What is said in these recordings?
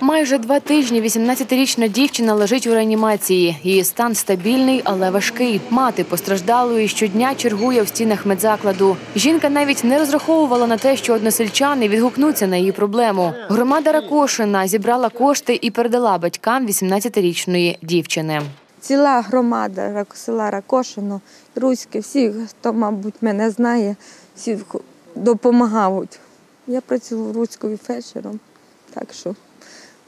Майже два тижні 18-річна дівчина лежить у реанімації. Її стан стабільний, але важкий. Мати постраждалої щодня чергує в стінах медзакладу. Жінка навіть не розраховувала на те, що односельчани відгукнуться на її проблему. Громада Ракошина зібрала кошти і передала батькам 18-річної дівчини. Ціла громада села Ракошино, Руське, всі, хто, мабуть, мене знає, всі допомагають. Я працюю в Руськові фельдшером, так що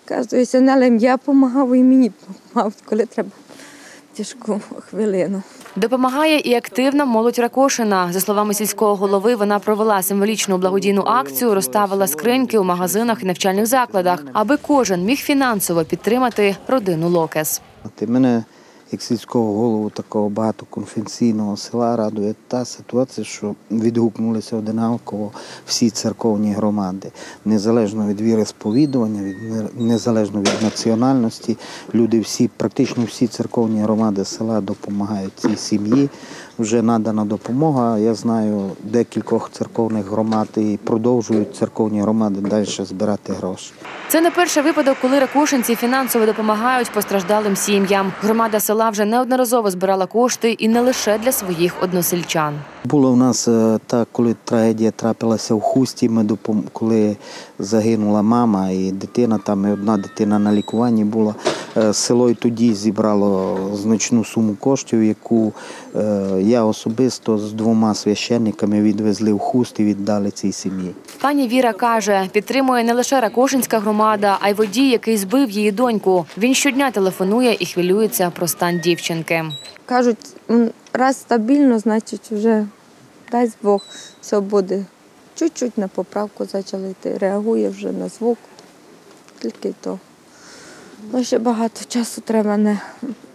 кажуть, нелем я допомагав і мені допомагав, коли треба тяжку хвилину. Допомагає і активна молодь Ракошина. За словами сільського голови, вона провела символічну благодійну акцію, розставила скриньки у магазинах і навчальних закладах, аби кожен міг фінансово підтримати родину Локес. Ти мене, як сільського голову такого багатоконфесійного села, радує та ситуація, що відгукнулися одинаково всі церковні громади, незалежно від віри сповідування, від незалежно від національності. Люди всі, практично всі церковні громади села допомагають цій сім'ї. Вже надана допомога. Я знаю декількох церковних громад і продовжують церковні громади далі збирати гроші. Це не перший випадок, коли ракушинці фінансово допомагають постраждалим сім'ям. Громада села вже неодноразово збирала кошти і не лише для своїх односельчан. Було в нас е, так, коли трагедія трапилася в хусті, ми допом... коли загинула мама і дитина, там і одна дитина на лікуванні була. Е, Село і тоді зібрало значну суму коштів, яку е, я особисто з двома священниками відвезли в хуст і віддали цій сім'ї. Пані Віра каже, підтримує не лише Ракошинська громада, а й водій, який збив її доньку. Він щодня телефонує і хвилюється про стан дівчинки. Кажуть, раз стабільно, значить вже дасть Бог, все буде. Чуть-чуть на поправку почали йти, реагує вже на звук, тільки то. Ну, ще багато часу треба, не,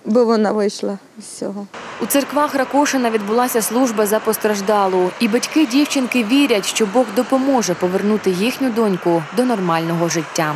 бо вона вийшла з цього. У церквах Ракошина відбулася служба за постраждалу, і батьки дівчинки вірять, що Бог допоможе повернути їхню доньку до нормального життя.